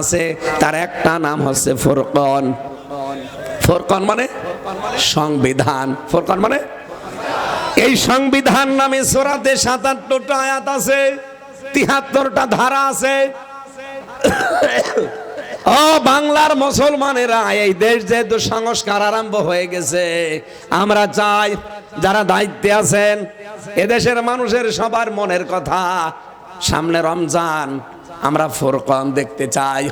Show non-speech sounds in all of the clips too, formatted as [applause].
আছে তার একটা নাম হচ্ছে ফোরকন। ফোরকন মানে সংবিধান। ফোরকন মানে? এই সংবিধান নামে সোরাতে সাতাত্তরটা আয়াত আছে, তিহাত্তরটা ধারা আছে। ও বাংলার মুসলমানেরা, এই দেশ যেহেতু সংস্কার আরম্ভ হয়ে গেছে, আমরা চাই যারা দায়িত্বে আছেন, এদেশের মানুষের সবার মনের কথা সামনে রমজান আমরা ফোরকন দেখতে চাই।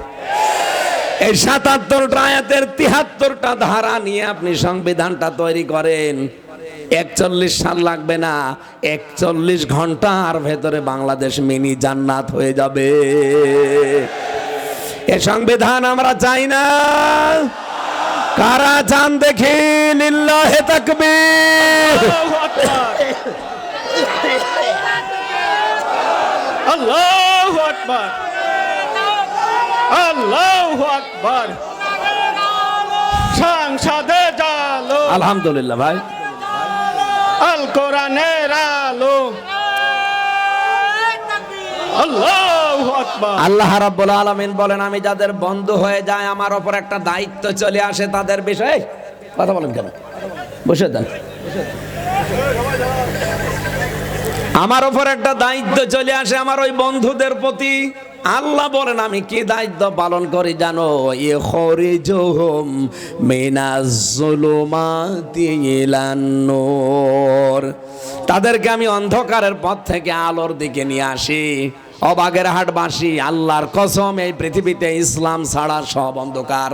এই সাতাত্তরটা আয়াতের তিহাত্তরটা ধারা নিয়ে আপনি সংবিধানটা তৈরি করেন। একচল্লিশ সাল লাগবে না, একচল্লিশ ঘণ্টার ভেতরে বাংলাদেশ মিনি জান্নাত হয়ে যাবে। এ সংবিধান আমরা চাই না। কারা চান দেখি লিল্লাহে তাকবীর। আল্লাহু আকবার। আল্লাহু আকবার। সংসদে জালো। আলহামদুলিল্লাহ ভাই। আল কোরআনের আলো। আল্লাহ রাব্বুল আলামিন বলেন আমি যাদের বন্ধু হয়ে যায় আমার ওপর একটা দায়িত্ব চলে আসে তাদের বিষয়ে। কথা বলেন কেন? বসে দেন। আমার ওপর একটা দায়িত্ব চলে আসে আমার ওই বন্ধুদের প্রতি। আল্লাহ বলেন, আমি কি দায়িত্ব পালন করি জানো? এ খরিজুহুম মিনাজ-জুলুমাতি ইলান নূর। তাদেরকে আমি অন্ধকারের পথ থেকে আলোর দিকে নিয়ে আসি। অবাগের হাটবাসী, আল্লাহর কসম, এই পৃথিবীতে ইসলাম ছাড়া সব অন্ধকার।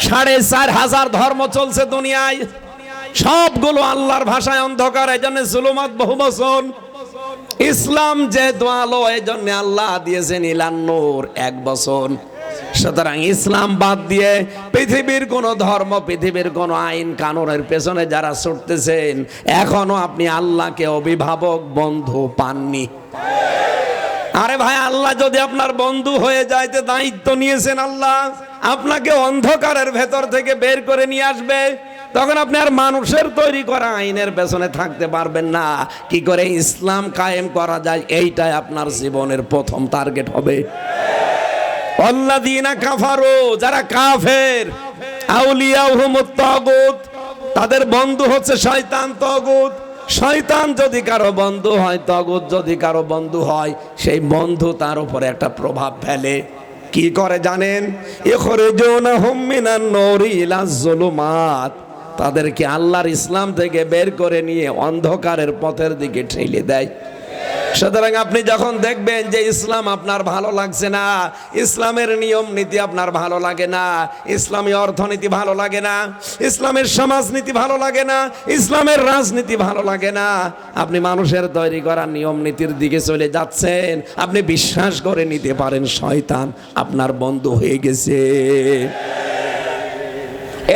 সাড়ে চার হাজার ধর্ম চলছে দুনিয়ায়। সবগুলো আল্লাহর ভাষায় অন্ধকার এই জন্য জুলুমাত বহু বছর ইসলাম যে দোয়ালো এই জন্য আল্লাহ দিয়েছেন ইলান্নুর এক বছর সুতরাং ইসলাম বাদ দিয়ে পৃথিবীর কোন ধর্ম, পৃথিবীর কোন আইন, কানুনের পেছনে যারা ছুটতেছেন, এখনও আপনি আল্লাহকে অভিভাবক বন্ধু পাননি। আরে ভাই, আল্লাহ যদি আপনার বন্ধু হয়ে যাইতে দায়িত্ব নিয়েছেন আল্লাহ। আপনাকে অন্ধকারের ভেতর থেকে বের করে নিয়ে আসবে। তখন আপনি আর মানুষের তৈরি করা আইনের পেছনে থাকতে পারবেন না। কি করে ইসলাম কায়েম করা যায়? এইটাই আপনার জীবনের প্রথম টার্গেট হবে। কাফারো, যারা কাফের আউলিয়াহুমুত তাগুত তাদের বন্ধু হচ্ছে শয়তান তগুত। শয়তান যদি কারও বন্ধু হয়, তগুত যদি কারও বন্ধু হয়, সেই বন্ধু তার উপরে একটা প্রভাব ফেলে। কি করে জানেন? এখরে জোনা হুমিনান নরি ইলা জুলুমাত তাদেরকে আল্লাহর ইসলাম থেকে বের করে নিয়ে অন্ধকারের পথের দিকে ঠেলে দেয়। সুতরাং আপনি যখন দেখবেন যে ইসলাম আপনার ভালো লাগছে না, ইসলামের নিয়ম নীতি আপনার ভালো লাগে না, ইসলামী অর্থনীতি ভালো লাগে না, ইসলামের সমাজনীতি ভালো লাগে না, ইসলামের রাজনীতি ভালো লাগে না, আপনি মানুষের তৈরি করা নিয়ম নীতির দিকে চলে যাচ্ছেন, আপনি বিশ্বাস করে নিতে পারেন, শয়তান আপনার বন্ধু হয়ে গেছে।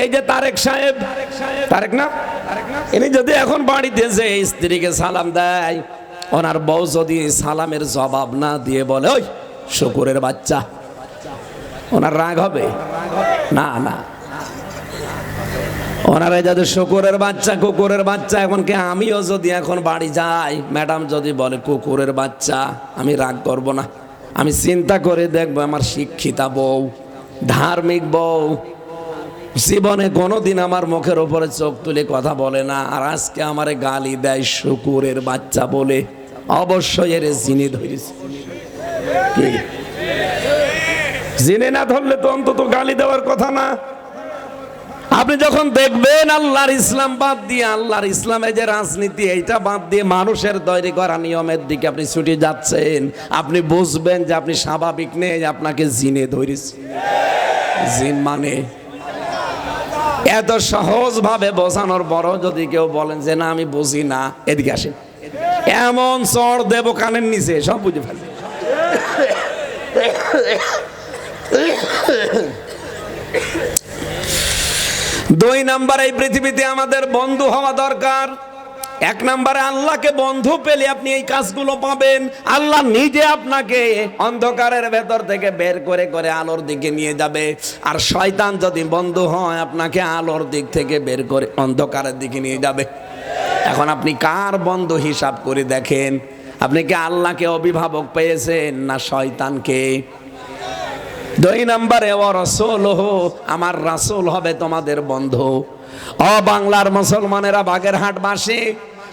এই যে তারেক সাহেব, তারেক না? ইনি যদি এখন বাড়িতে যে স্ত্রীকে সালাম দেয়, ওনার বউ যদি সালামের জবাব না দিয়ে বলে, ওই শুকুরের বাচ্চা। ওনার রাগ হবে? না না। ওনারা যদি শুকুরের বাচ্চা, কুকুরের বাচ্চা এখন কি আমিও যদি এখন বাড়ি যাই, ম্যাডাম যদি বলে, কুকুরের বাচ্চা, আমি রাগ করব না। আমি চিন্তা করে দেখব আমার শিক্ষিতা বউ, ধার্মিক বউ জীবনে কোনোদিন আমার মুখের ওপরে চোখ তুলে কথা বলে না। আর আজকে আমারে গালি দেয় শুকুরের বাচ্চা বলে। অবশ্যই এর জিনে ধরেছে। জিনে না ধরলে তো অন্তত গালি দেওয়ার কথা না। আপনি যখন দেখবেন আল্লাহর ইসলাম বাদ দিয়ে, আল্লাহর ইসলামের যে রাজনীতি, এইটা বাদ দিয়ে মানুষের তৈরি করা নিয়মের দিকে আপনি ছুটে যাচ্ছেন, আপনি বুঝবেন যে আপনি স্বাভাবিক নেই, আপনাকে জিনে ধরেছে। জিন মানে এত সহজ ভাবে বোঝানোর পরও যদি কেউ বলেন যে না, আমি বুঝি না, এদিকে আসেন। এমন চর দেব কানের নিচে, সব বুঝে ফেলে দুই নাম্বার, এই পৃথিবীতে আমাদের বন্ধু হওয়া দরকার। এক নম্বরে আল্লাহকে বন্ধু পেলে আপনি এই কাজগুলো পাবেন। আল্লাহ নিজে আপনাকে অন্ধকারের ভেতর থেকে বের করে করে আলোর দিকে নিয়ে যাবে। আর শয়তান যদি বন্ধু হয়, আপনাকে আলোর দিক থেকে বের করে অন্ধকারের দিকে নিয়ে যাবে। এখন আপনি কার বন্ধু হিসাব করে দেখেন? আপনি কি আল্লাহকে অভিভাবক পেয়েছেন না শয়তানকে? দুই নম্বরে, ও রসুল আমার রাসূল হবে তোমাদের বন্ধু। ও বাংলার মুসলমানেরা বাগেরহাট বাসী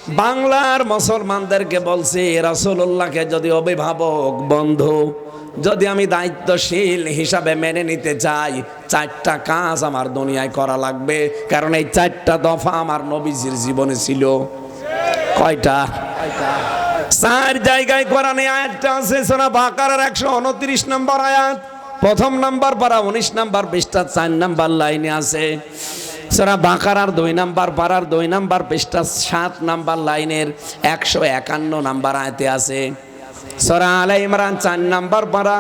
বাংলার মুসলমানদেরকে বলছি, রাসূলুল্লাহকে যদি অভিভাবক বন্ধু, যদি আমি দায়িত্বশীল হিসাবে মেনে নিতে চাই, চারটা কাজ আমার দুনিয়ায় করা লাগবে। কারণ এই চারটা দফা আমার নবীজির জীবনে ছিল। কয়টা? চার জায়গায় কোরআনে আয়াতটা আছে সোনা বাকারার একশো উনত্রিশ নম্বর আয়াত। প্রথম নাম্বার পারা উনিশ নাম্বার পৃষ্ঠা, চার নাম্বার লাইনে আছে। সোনা বাকারার দুই নাম্বার, পাড়ার দুই নাম্বার পৃষ্ঠা সাত নাম্বার লাইনের একশো একান্ন নাম্বার আয়তে আছে। সোরা আলাই ইমরান চার নাম্বার পাড়া,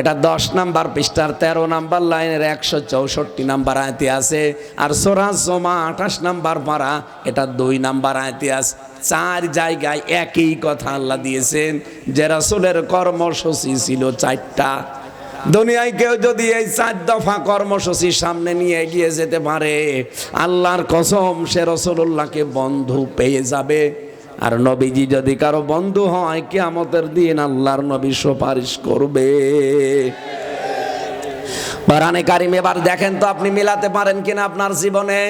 এটা দশ নাম্বার, পৃষ্ঠার তেরো নাম্বার লাইনের একশো চৌষট্টি নাম্বার আয়তে আছে। আর সোরা জমা আঠাশ নাম্বার পাড়া, এটা দুই নাম্বার আয়তে আছে। চার জায়গায় একই কথা আল্লাহ দিয়েছেন, যে রাসূলের কর্মসূচি ছিল চারটা। দুনিয়ায় কেউ যদি এই চার দফা কর্মসূচির সামনে নিয়ে এগিয়ে যেতে পারে, আল্লাহর কসম সে রসুল্লাহকে বন্ধু পেয়ে যাবে। আর নবীজি যদি কারও বন্ধু হয়, কেয়ামতের দিন আল্লাহর নবী সুপারিশ করবে। কোরআনে কারিম, এবার দেখেন তো আপনি মিলাতে পারেন কিনা আপনার জীবনে।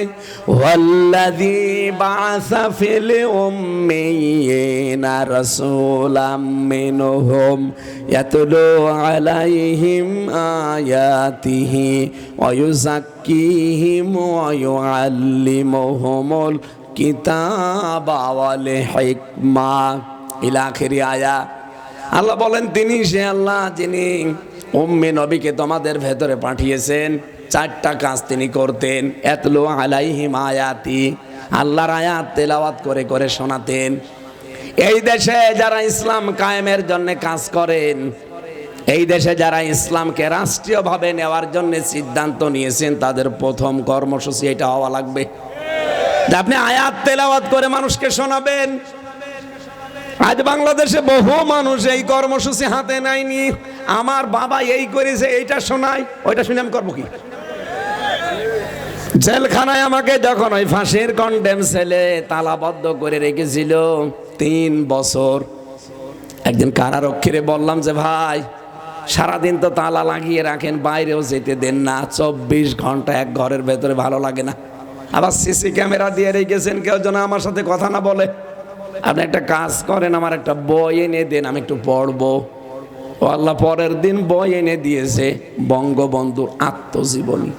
ওয়াল্লাযী বাআসা ফিল উম্মিয়িনা রাসূলাম মিনহুম ইয়াতলু আলাইহিম আয়াতিহি ওয়া ইউযাক্কিহিম ওয়া ইউআল্লিমুহুমুল কিতাবা ওয়াল হিকমা। ইলা আখিরি আয়া। আল্লাহ বলেন, তিনি সে আল্লাহ যিনি উম্মে নবীকে তোমাদের ভেতরে পাঠিয়েছেন। চারটা কাজ তিনি করতেন। এতলো আলাইহিম আয়াতি। আল্লাহর আয়াত তেলাওয়াত করে করে শোনাতেন। এই দেশে যারা ইসলাম কায়েমের জন্য কাজ করেন, এই দেশে যারা ইসলামকে রাষ্ট্রীয়ভাবে নেওয়ার জন্য সিদ্ধান্ত নিয়েছেন, তাদের প্রথম কর্মসূচি এটা হওয়া লাগবে। আপনি আয়াত তেলাওয়াত করে মানুষকে শোনাবেন আজ বাংলাদেশে বহু মানুষ এই কর্মসূচি হাতে নেয়নি। আমার বাবা এই করেছে, এইটা শোনায়, ওইটা শুনে আমি করব কি? জেলখানায় আমাকে যখন ওই ফাঁসির কন্ডেম ছেলে তালাবদ্ধ করে রেখেছিল, তিন বছর। একদিন কারারক্ষীরে বললাম যে, ভাই, সারাদিন তো তালা লাগিয়ে রাখেন, বাইরেও যেতে দেন না। চব্বিশ ঘণ্টা এক ঘরের ভেতরে ভালো লাগে না। আবার সিসি ক্যামেরা দিয়ে রেখেছেন, কেউ যেন আমার সাথে কথা না বলে। আপনি একটা কাজ করেন, আমার একটা বই এনে দেন, আমি একটু পড়ব। ও আল্লাহ পরের দিন বই এনে দিয়েছে, বঙ্গবন্ধুর আত্মজীবনী।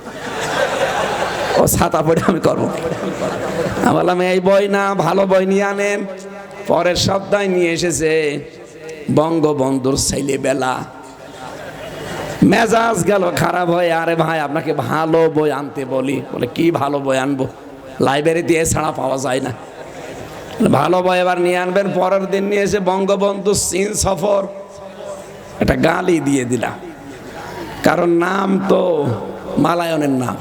ও ছাতা পড়ে আমি করব। আমি বললাম, এই বই না, ভালো বই নিয়ে আনেন পরের সপ্তাহে নিয়ে এসেছে বঙ্গবন্ধুর ছেলেবেলা। মেজাজ গেল খারাপ হয়ে, আরে ভাই, আপনাকে ভালো বই আনতে বলি। বলে, কি ভালো বই আনব? লাইব্রেরিতে এছাড়া পাওয়া যায় না। ভালো বই এবার নিয়ে আনবেন, পরের দিন নিয়ে এসে বঙ্গবন্ধু চীন সফর। একটা গালি দিয়ে দিলাম। কারণ নাম তো মালায়নের নাম।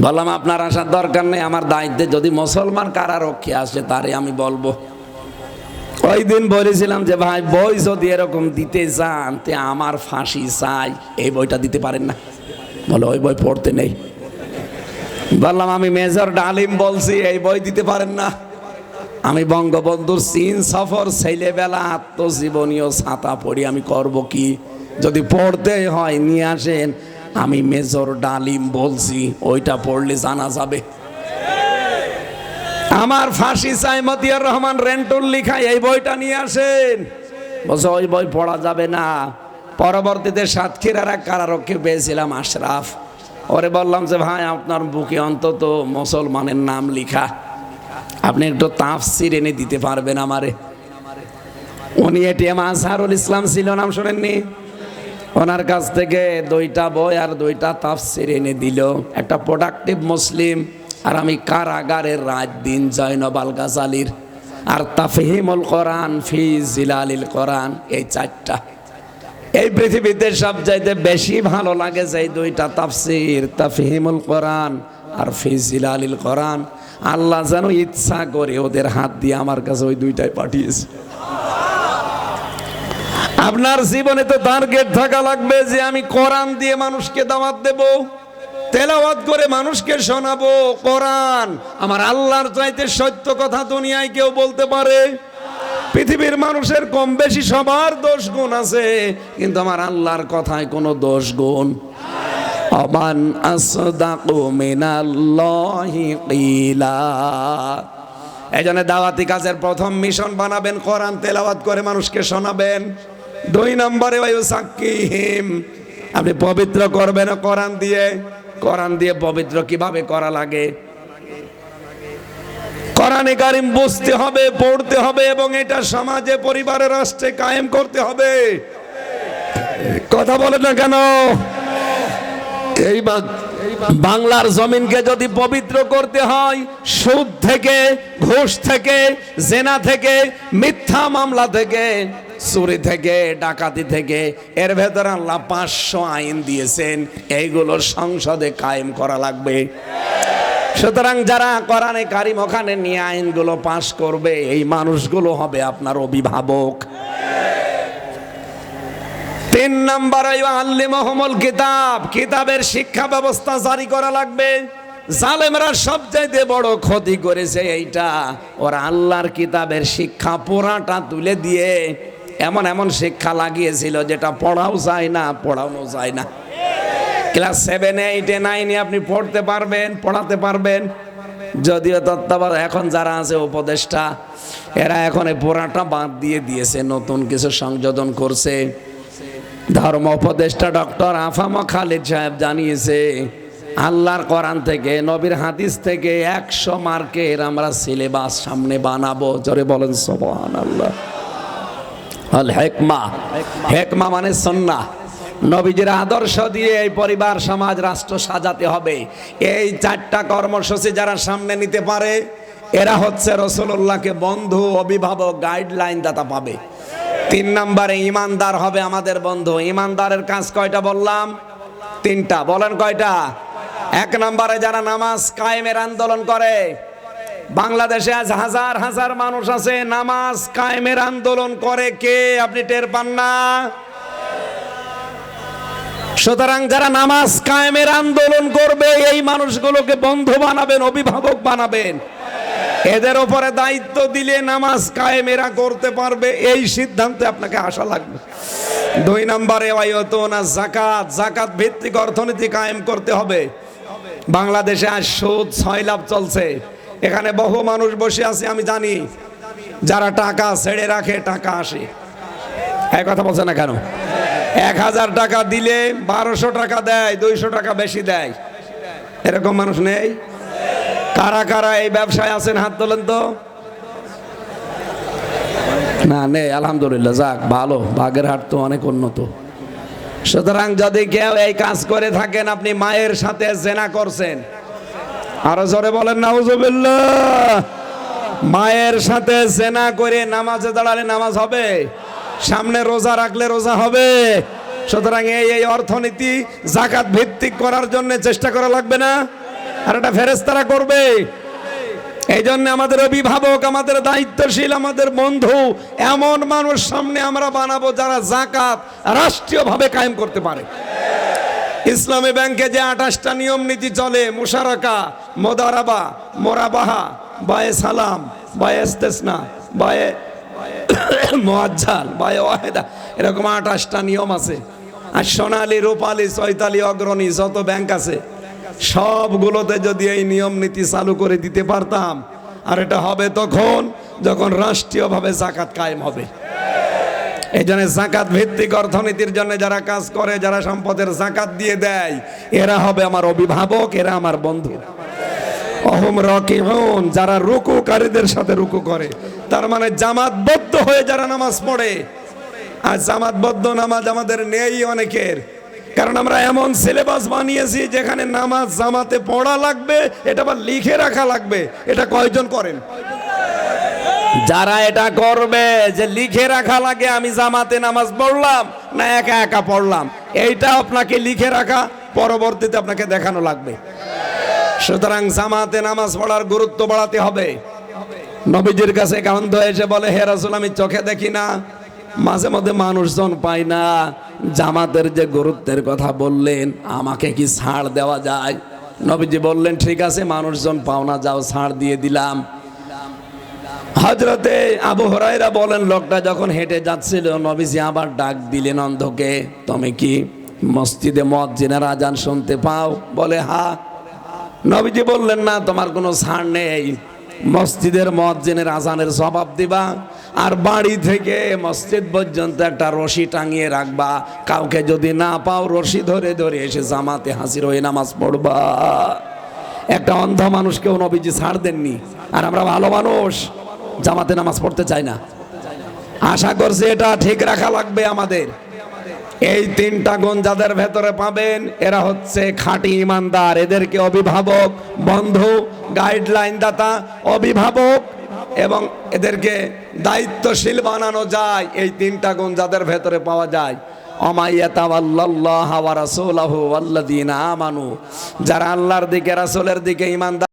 বললাম, আপনার আসার দরকার নেই, আমার দায়িত্বে যদি মুসলমান কারারক্ষী আসে, তারে আমি বলব। ওই দিন বলেছিলাম যে, ভাই, বই যদি এরকম দিতে চান আমার ফাঁসি চাই। এই বইটা দিতে পারেন না। বলে, ওই বই পড়তে নেই। বললাম, আমি মেজর ডালিম বলছি, এই বই দিতে পারেন না। আমি বঙ্গবন্ধুর চীন সফর, ছেলেবেলা আত্মজীবনীয় ছাতা পড়ি, আমি করব কি? যদি পড়তে হয়, নিয়ে আসেন। আমি মেজর ডালিম বলছি, ওইটা পড়লে জানা যাবে। আমার ফাঁসি চাই মতিয়ার রহমান রেন্টুল লিখা এই বইটা নিয়ে আসেন। বলছে, ওই বই পড়া যাবে না। পরবর্তীতে সাতক্ষীরার এক পেয়েছিলাম, আশরাফ। ওরে বললাম যে ভাই, আপনার বুকে অন্তত মুসলমানের নাম লিখা। আপনি একটু তাফসির এনে দিতে পারবেন আমারে। উনি এটিএম আজহারুল ইসলাম ছিল, নাম শোনেননি? ওনার কাছ থেকে দুইটা বই আর দুইটা তাফসির এনে দিল। একটা প্রোডাক্টিভ মুসলিম আর আমি কারাগারের রাত দিন জয়নব আল গাজালির। আর তাফহিমুল কোরআন ফি জিলালিল কোরআন, এই চারটা। এই পৃথিবীতে সবচাইতে বেশি ভালো লাগে যে দুইটা তাফসির, তাফহিমুল কোরআন আর ফিজিল জিলালিল কোরআন। আল্লাহ যেন ইচ্ছা করে ওদের হাত দিয়ে আমার কাছে ওই দুইটাই পাঠিয়েছে। আপনার জীবনে তো টার্গেট থাকা লাগবে যে আমি কোরআন দিয়ে মানুষকে দাওয়াত দেব, তেলাওয়াত করে মানুষকে শোনাবো। কোরআন আমার আল্লাহর চাইতে সত্য কথা দুনিয়ায় কেউ বলতে পারে? পৃথিবীর মানুষের কম বেশি সবার দোষ গুণ আছে, কিন্তু আমার আল্লাহর কথায় কোনো দোষ গুণ। অমান আসদাকু মিনাল্লাহি কিলা। এই জন্য দাওয়াতি কাজের প্রথম মিশন বানাবেন, কোরআন তেলাওয়াত করে মানুষকে শোনাবেন। দুই নম্বরে ওই সাক্ষীহিম আপনি পবিত্র করবেন কোরআন দিয়ে। কোরআন দিয়ে পবিত্র কীভাবে করা লাগে? কোরআনে কারিম বুঝতে হবে, পড়তে হবে এবং এটা সমাজে পরিবারে রাষ্ট্রে কায়েম করতে হবে। কথা বলে না কেন? এই বাংলার জমিনকে যদি পবিত্র করতে হয়, সুদ থেকে, ঘুষ থেকে, জেনা থেকে, মিথ্যা মামলা থেকে, চুরি থেকে, ডাকাতি থেকে, এর ভেতরে আল্লাহ পাঁচশো আইন দিয়েছেন, এইগুলো সংসদে কায়েম করা লাগবে। সুতরাং যারা কোরআনে কারিম ওখানে নিয়ে আইনগুলো পাশ করবে, এই মানুষগুলো হবে আপনার অভিভাবক। তিন নম্বর আল্লি মহমল কিতাব। কিতাবের শিক্ষা ব্যবস্থা জারি করা লাগবে। জালেমরা সবচাইতে বড় ক্ষতি করেছে এইটা। ওরা আল্লাহর কিতাবের শিক্ষা পুরাটা তুলে দিয়ে এমন এমন শিক্ষা লাগিয়েছিল যেটা পড়াও যায় না, পড়ানো যায় না। ক্লাস সেভেন, এইটে, নাইনে আপনি পড়তে পারবেন, পড়াতে পারবেন। যদিও তত্ত্বাবধান এখন যারা আছে উপদেষ্টা, এরা এখন এই পুরাটা বাদ দিয়ে দিয়েছে, নতুন কিছু সংযোজন করছে। ধর্ম উপদেষ্টা ডক্টর আফামা খালিদ সাহেব জানিয়েছে, আল্লাহর কোরআন থেকে, নবীর হাদিস থেকে একশো মার্কের আমরা সিলেবাস সামনে বানাবো। জোরে বলেন সোহান আল্লাহ হেকমা। হেকমা মানে সন্না নবীজির আদর্শ দিয়ে এই পরিবার, সমাজ, রাষ্ট্র সাজাতে হবে। এই চারটা কর্মসূচি যারা সামনে নিতে পারে, এরা হচ্ছে রসুল্লাহকে বন্ধু, অভিভাবক গাইডলাইন দাতা পাবে। তিন নম্বরে ইমানদার হবে আমাদের বন্ধু। ইমানদারের কাজ কয়টা বললাম? তিনটা। বলেন কয়টা? এক নম্বরে যারা নামাজ কায়েমের আন্দোলন করে, বাংলাদেশে আজ হাজার হাজার মানুষ আছে, নামাজ কায়েমের আন্দোলন করে কে? আপনি টের পান না? সুতরাং যারা নামাজ কায়েমের আন্দোলন করবে, এই মানুষগুলোকে বন্ধু বানাবেন, অভিভাবক বানাবেন। এদের উপরে দায়িত্ব দিলে নামাজ কায়েমেরা করতে পারবে, এই সিদ্ধান্তে আপনাকে আশা লাগবে। দুই নম্বরে না জাকাত জাকাত ভিত্তিক অর্থনীতি কায়েম করতে হবে। বাংলাদেশে আজ সুদ ছয় লাভ চলছে। এখানে বহু মানুষ বসে আছে, আমি জানি। যারা টাকা ছেড়ে রাখে, টাকা আসে। এই কথা বলছে না কেন? এক হাজার টাকা দিলে বারোশো টাকা দেয়, দুইশো টাকা বেশি দেয়। এরকম মানুষ নেই? কারা কারা এই ব্যবসায় আছেন, হাত তোলেন তো। না, নেই, আলহামদুলিল্লাহ, যাক, ভালো, বাগের হাট তো অনেক উন্নত। সুতরাং যদি কেউ এই কাজ করে থাকেন, আপনি মায়ের সাথে জেনা করছেন। আরও জোরে বলেন, নাউজুবিল্লাহ। মায়ের সাথে জেনা করে নামাজে দাঁড়ালে নামাজ হবে? সামনে রোজা রাখলে রোজা হবে। সুতরাং এই এই অর্থনীতি জাকাত ভিত্তিক করার জন্য চেষ্টা করা লাগবে না। আর এটা ফেরেস্তারা করবে। এই জন্য আমাদের অভিভাবক, আমাদের দায়িত্বশীল, আমাদের বন্ধু, এমন মানুষ সামনে আমরা বানাবো যারা জাকাত রাষ্ট্রীয়ভাবে কায়েম করতে পারে। ইসলামী ব্যাংকে যে আঠাশটা নিয়ম নীতি চলে, মুশারাকা, মোদারাবা, মোরাবাহা, বায়ে সালাম, বায়ে ইস্তেসনা, বায়ে মোয়াজ্জাল [coughs] বায়ে ওয়াহেদা। এরকম আঠাশটা নিয়ম আছে। আর সোনালী, রূপালী, চৈতালি, অগ্রণী যত ব্যাংক আছে, সবগুলোতে যদি এই নিয়ম নীতি চালু করে দিতে পারতাম, আর এটা হবে তখন যখন রাষ্ট্রীয়ভাবে জাকাত কায়েম হবে। এই জন্য জাকাত ভিত্তিক অর্থনীতির জন্য যারা কাজ করে, যারা সম্পদের জাকাত দিয়ে দেয়, এরা হবে আমার অভিভাবক, এরা আমার বন্ধু। অহম রকিউন, যারা রুকুকারীদের সাথে রুকু করে। তার মানে জামাতবদ্ধ হয়ে যারা নামাজ পড়ে। আর জামাতবদ্ধ নামাজ আমাদের নেই অনেকের। কারণ আমরা এমন সিলেবাস বানিয়েছি যেখানে নামাজ জামাতে পড়া লাগবে, এটা আবার লিখে রাখা লাগবে। এটা কয়জন করেন? যারা এটা করবে, যে লিখে রাখা লাগে, আমি জামাতে নামাজ পড়লাম, না একা একা পড়লাম। এইটা আপনাকে লিখে রাখা, পরবর্তীতে আপনাকে দেখানো লাগবে। সুতরাং জামাতে নামাজ পড়ার গুরুত্ব বাড়াতে হবে। নবীজির কাছে কান্ত এসে বলে, হে রাসূল, আমি চোখে দেখি না। মাঝে মধ্যে মানুষজন পাই না। জামাতের যে গুরুত্বের কথা বললেন, আমাকে কি ছাড় দেওয়া যায়? নবীজি বললেন, ঠিক আছে, মানুষজন পাও না, যাও, ছাড় দিয়ে দিলাম। হজরতে আবু হরাইরা বলেন, লোকটা যখন হেঁটে যাচ্ছিল, নবীজি আবার ডাক দিলেন অন্ধকে, তুমি কি মসজিদে মসজিদের আজান শুনতে পাও? বলে হা নবীজি বললেন, না, তোমার কোনো ছাড় নেই। মসজিদের মসজিদের আজানের জবাব দিবা আর বাড়ি থেকে মসজিদ পর্যন্ত একটা রশি টাঙিয়ে রাখবা। কাউকে যদি না পাও রশি ধরে ধরে এসে জামাতে হাসির হয়ে নামাজ পড়বা। একটা অন্ধ মানুষকেও নবীজি ছাড় দেননি। আর আমরা ভালো মানুষ, জামাতে নামাজ পড়তে চাই না। আশা করছি এটা ঠিক রাখা লাগবে আমাদের। এই তিনটা গুণ যাদের ভেতরে পাবেন, এরা হচ্ছে খাঁটি ইমানদার। এদেরকে অভিভাবক, বন্ধু গাইডলাইন দাতা অভিভাবক এবং এদেরকে দায়িত্বশীল বানানো যায়। এই তিনটা গুণ যাদের ভেতরে পাওয়া যায়। ওয়াল্লাযীনা আমানু। যারা আল্লাহর দিকে, রাসূলের দিকে ইমানদার